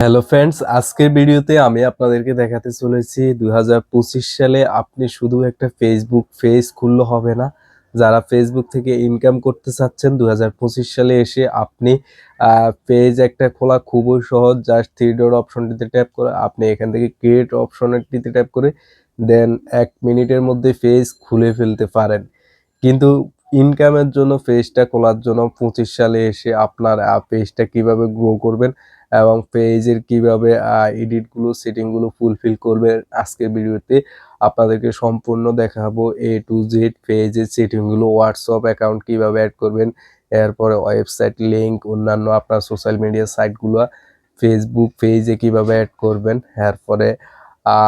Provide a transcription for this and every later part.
Hello friends আজকের ভিডিওতে আমি আপনাদেরকে দেখাতে চলেছি দু হাজার পঁচিশ সালে আপনি শুধু একটা ফেসবুক পেজ খুললে হবে না। যারা ফেসবুক থেকে ইনকাম করতে চাচ্ছেন দু হাজার পঁচিশ সালে এসে আপনি পেজ একটা খোলা খুবই সহজ। জাস্ট থ্রি ডট অপশনটিতে ট্যাপ করে আপনি এখান থেকে ক্রিয়েট অপশনটিতে ট্যাপ করে দেন এক মিনিটের মধ্যে পেজ খুলে ফেলতে পারেন। কিন্তু ইনকামের জন্য পেজটা খোলার জন্য পঁচিশ সালে এসে আপনার পেজটা কীভাবে গ্রো করবেন এবং পেজের কীভাবে এডিটগুলো সেটিংগুলো ফুলফিল করবে আজকের ভিডিওতে আপনাদেরকে সম্পূর্ণ দেখাবো এ টু জেড পেজের সেটিংগুলো হোয়াটসঅ্যাপ অ্যাকাউন্ট কীভাবে অ্যাড করবেন, এরপরে ওয়েবসাইট লিঙ্ক অন্যান্য আপনার সোশ্যাল মিডিয়া সাইটগুলো ফেসবুক পেজে কীভাবে অ্যাড করবেন, এরপরে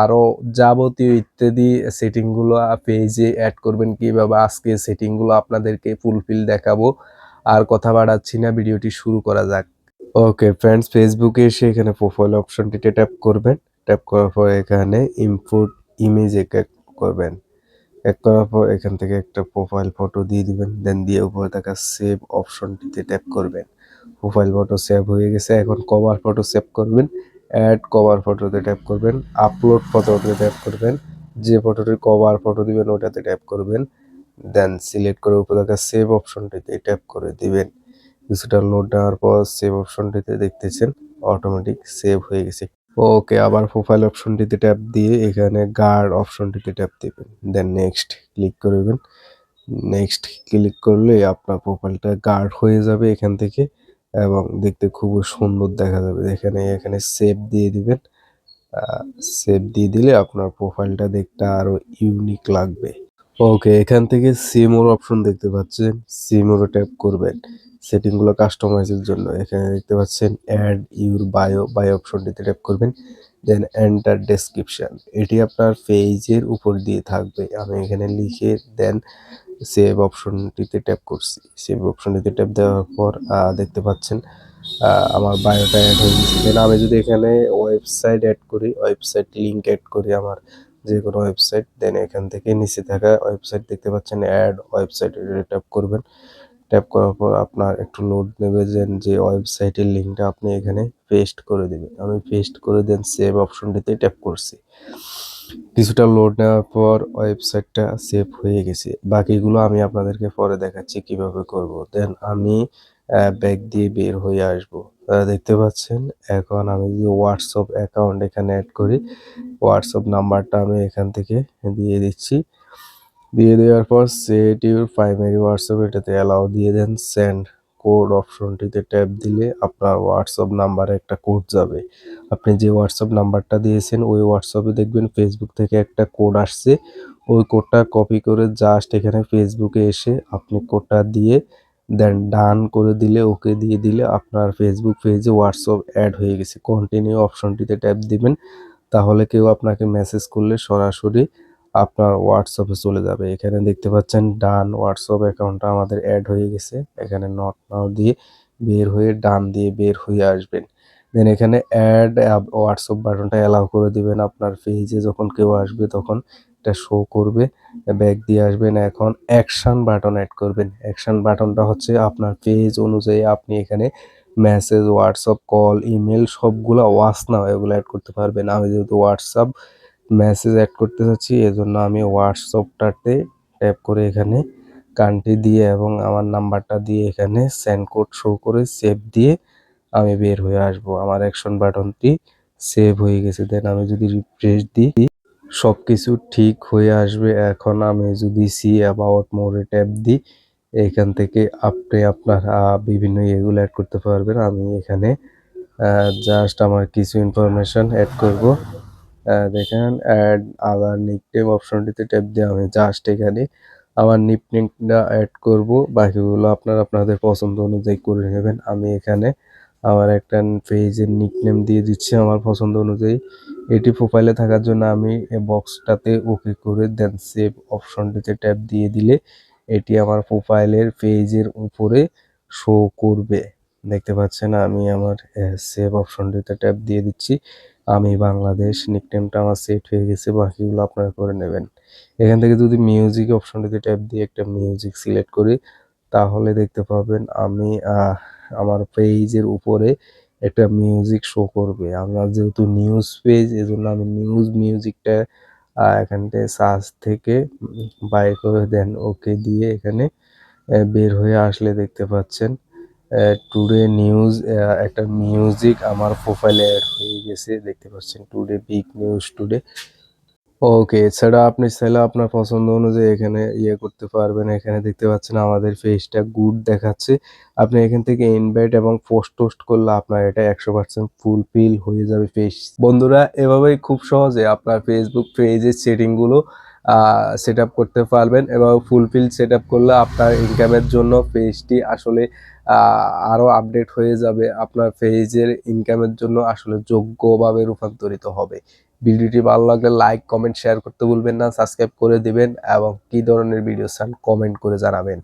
আরও যাবতীয় ইত্যাদি সেটিংগুলো পেজে অ্যাড করবেন, কীভাবে আজকে সেটিংগুলো আপনাদেরকে ফুলফিল দেখাবো। আর কথা বাড়াচ্ছি না, ভিডিওটি শুরু করা যাক। ওকে ফ্রেন্ডস ফেসবুকে এসে এখানে প্রোফাইল অপশনটিতে ট্যাপ করবেন। ট্যাপ করার পর এখানে ইনপুট ইমেজ এক করবেন। এক করার পর এখান থেকে একটা প্রোফাইল ফটো দিয়ে দিবেন। দেন দিয়ে উপরে থাকা সেভ অপশনটিতে ট্যাপ করবেন। প্রোফাইল ফটো সেভ হয়ে গেছে। এখন কভার ফটো সেভ করবেন। অ্যাড কভার ফটোতে ট্যাপ করবেন। আপলোড ফটোতে ট্যাপ করবেন। যে ফটোটির কভার ফটো দিবেন, ওটাতে ট্যাপ করবেন। দেন সিলেক্ট করে উপরে থাকা সেভ অপশনটিতে ট্যাপ করে দিবেন। কিছুটা লোড দেওয়ার পর সেভ অপশনটিতে দেখতেছেন অটোমেটিক সেভ হয়ে গেছে। ওকে আবার প্রোফাইল অপশনটিতে ট্যাপ দিয়ে এখানে গার্ড অপশনটিতে ট্যাপ দিবেন। দেন নেক্সট ক্লিক করবেন নেক্সট ক্লিক করলে আপনার প্রোফাইলটা গার্ড হয়ে যাবে এখান থেকে এবং দেখতে খুবই সুন্দর দেখা যাবে। এখানে এখানে সেভ দিয়ে দিবেন। সেভ দিয়ে দিলে আপনার প্রোফাইলটা দেখতে আরও ইউনিক লাগবে। ওকে এখান থেকে সিমোর অপশন দেখতে পাচ্ছেন। সিমোরও ট্যাপ করবেন। সেটিংগুলো কাস্টমাইজের জন্য। এখানে দেখতে পাচ্ছেন অ্যাড ইউর বায়ো বায়ো অপশনটিতে ট্যাপ করবেন দেন এন্টার ডেসক্রিপশন এটি আপনার পেজের উপর দিয়ে থাকবে। আমি এখানে লিখে দেন সেভ অপশনটিতে ট্যাপ করছি। সেভ অপশনটিতে ট্যাপ দেওয়ার পর দেখতে পাচ্ছেন আমার বায়োটা অ্যাড হয়ে গেছে। দেন আমি যদি এখানে ওয়েবসাইট অ্যাড করি ওয়েবসাইট লিঙ্ক অ্যাড করি আমার যে কোনো ওয়েবসাইট দেন এখান থেকে নিচে থাকা ওয়েবসাইট দেখতে পাচ্ছেন অ্যাড ওয়েবসাইট ট্যাপ করবেন। ট্যাপ করার পর আপনার একটু লোড নেবে যে যে ওয়েবসাইটের লিঙ্কটা আপনি এখানে পেস্ট করে দেবেন। আমি পেস্ট করে দেন সেভ অপশনটিতে ট্যাপ করছি। কিছুটা লোড নেওয়ার পর ওয়েবসাইটটা সেভ হয়ে গেছে। বাকিগুলো আমি আপনাদেরকে পরে দেখাচ্ছি কীভাবে করব। দেন আমি ব্যাগ দিয়ে বের হয়ে আসব। দেখতে পাচ্ছেন, এখন আমি যদি হোয়াটসঅ্যাপ অ্যাকাউন্ট এখানে অ্যাড করি হোয়াটসঅ্যাপ নাম্বারটা আমি এখান থেকে দিয়ে দিচ্ছি। দিয়ে দেওয়ার পর সেট ইউর প্রাইমারি হোয়াটসঅ্যাপ এটাতে অ্যালাউ দিয়ে দেন সেন্ড কোড অপশনটিতে ট্যাপ দিলে আপনার হোয়াটসঅ্যাপ নাম্বারে একটা কোড যাবে। আপনি যে হোয়াটসঅ্যাপ নাম্বারটা দিয়েছেন, ওই হোয়াটসঅ্যাপে দেখবেন ফেসবুক থেকে একটা কোড আসছে। ওই কোডটা কপি করে জাস্ট এখানে ফেসবুকে এসে আপনি কোডটা দিয়ে দেন ডান করে দিলে ওকে দিয়ে দিলে আপনার ফেসবুক পেজে হোয়াটসঅ্যাপ অ্যাড হয়ে গেছে। কন্টিনিউ অপশনটিতে ট্যাপ দিবেন, তাহলে কেউ আপনাকে মেসেজ করলে সরাসরি আপনার হোয়াটসঅ্যাপে চলে যাবে। এখানে দেখতে পাচ্ছেন ডান হোয়াটসঅ্যাপ অ্যাকাউন্টটা আমাদের অ্যাড হয়ে গেছে। এখানে নট নাও দিয়ে বের হয়ে ডান দিয়ে বের হয়ে আসবেন। দেন এখানে অ্যাড হোয়াটসঅ্যাপ বাটনটা অ্যালাউ করে দিবেন আপনার পেজে যখন কেউ আসবে তখন এটা শো করবে ব্যাক দিয়ে আসবেন। এখন অ্যাকশন বাটন অ্যাড করবেন। অ্যাকশন বাটনটা হচ্ছে আপনার পেজ অনুযায়ী আপনি এখানে মেসেজ হোয়াটসঅ্যাপ কল ইমেল সবগুলো ওয়াচ নাও এগুলো অ্যাড করতে পারবেন। আমি যেহেতু হোয়াটসঅ্যাপ মেসেজ অ্যাড করতে চাচ্ছি এজন্য আমি হোয়াটসঅ্যাপটাতে ট্যাপ করে এখানে কান্ট্রি দিয়ে এবং আমার নাম্বারটা দিয়ে এখানে সেন্ড কোড শো করে সেভ দিয়ে আমি বের হয়ে আসব। আমার অ্যাকশন বাটনটি সেভ হয়ে গেছে। দেন আমি যদি রিফ্রেশ দিই সব কিছু ঠিক হয়ে আসবে। এখন আমি যদি সি অ্যাবাউট মোরে ট্যাপ দিই, এখান থেকে আপনি আপনার বিভিন্ন ইয়েগুলো অ্যাড করতে পারবেন। আমি এখানে জাস্ট আমার কিছু ইনফরমেশন অ্যাড করব। দেখেন অ্যাড আদার নিকনেম অপশনটিতে ট্যাপ দিয়ে আমি জাস্ট এখানে আমার নিকনেমটা অ্যাড করব। বাকিগুলো আপনারা আপনাদের পছন্দ অনুযায়ী করে নেবেন। আমি এখানে আমার একটা পেজের নিকনেম দিয়ে দিচ্ছি আমার পছন্দ অনুযায়ী। এটি প্রোফাইলে থাকার জন্য আমি বক্সটাতে ওকে করে দেন সেভ অপশনটিতে ট্যাপ দিয়ে দিলে এটি আমার প্রোফাইলের পেজের উপরে শো করবে। দেখতে পাচ্ছেন, আমি আমার সেভ অপশনটিতে ট্যাপ দিয়ে দিচ্ছি। আমি বাংলাদেশ নিকনেমটা আমার সেট হয়ে গেছে, বাকিগুলো আপনারা করে নেবেন। এখান থেকে যদি মিউজিক অপশনটিতে ট্যাপ দিয়ে একটা মিউজিক সিলেক্ট করি, তাহলে দেখতে পাবেন আমি আমার পেজের উপরে একটা মিউজিক শো করবে। আমরা যেহেতু নিউজ পেজ এজন্য আমি নিউজ মিউজিকটা এখান থেকে সার্চ থেকে বাই করে দেন। ওকে দিয়ে এখানে বের হয়ে আসলে দেখতে পাচ্ছেন। টুডে নিউজ একটা মিউজিক আমার প্রোফাইলে অ্যাড হয়ে গেছে, দেখতে পাচ্ছেন today big news today okay এছাড়া আপনি চাইলে আপনার পছন্দ অনুযায়ী এখানে ইয়ে করতে পারবেন। এখানে দেখতে পাচ্ছেন আমাদের ফেসটা গুড দেখাচ্ছে। আপনি এখান থেকে ইনভাইট এবং পোস্ট টোস্ট করলে আপনার এটা একশো পার্সেন্ট ফুলফিল হয়ে যাবে ফেস বন্ধুরা, এভাবেই খুব সহজে আপনার ফেসবুক পেজের সেটিংগুলো সেট আপ করতে পারবেন এবং ফুলফিল সেট করলে আপনার ইনকামের জন্য পেজটি আসলে আরও আপডেট হয়ে যাবে। আপনার পেজের ইনকামের জন্য আসলে যোগ্যভাবে রূপান্তরিত হবে। ভিডিওটি ভালো লাগলে লাইক কমেন্ট শেয়ার করতে ভুলবেন না। সাবস্ক্রাইব করে দিবেন এবং কি ধরনের ভিডিও চান কমেন্ট করে জানাবেন।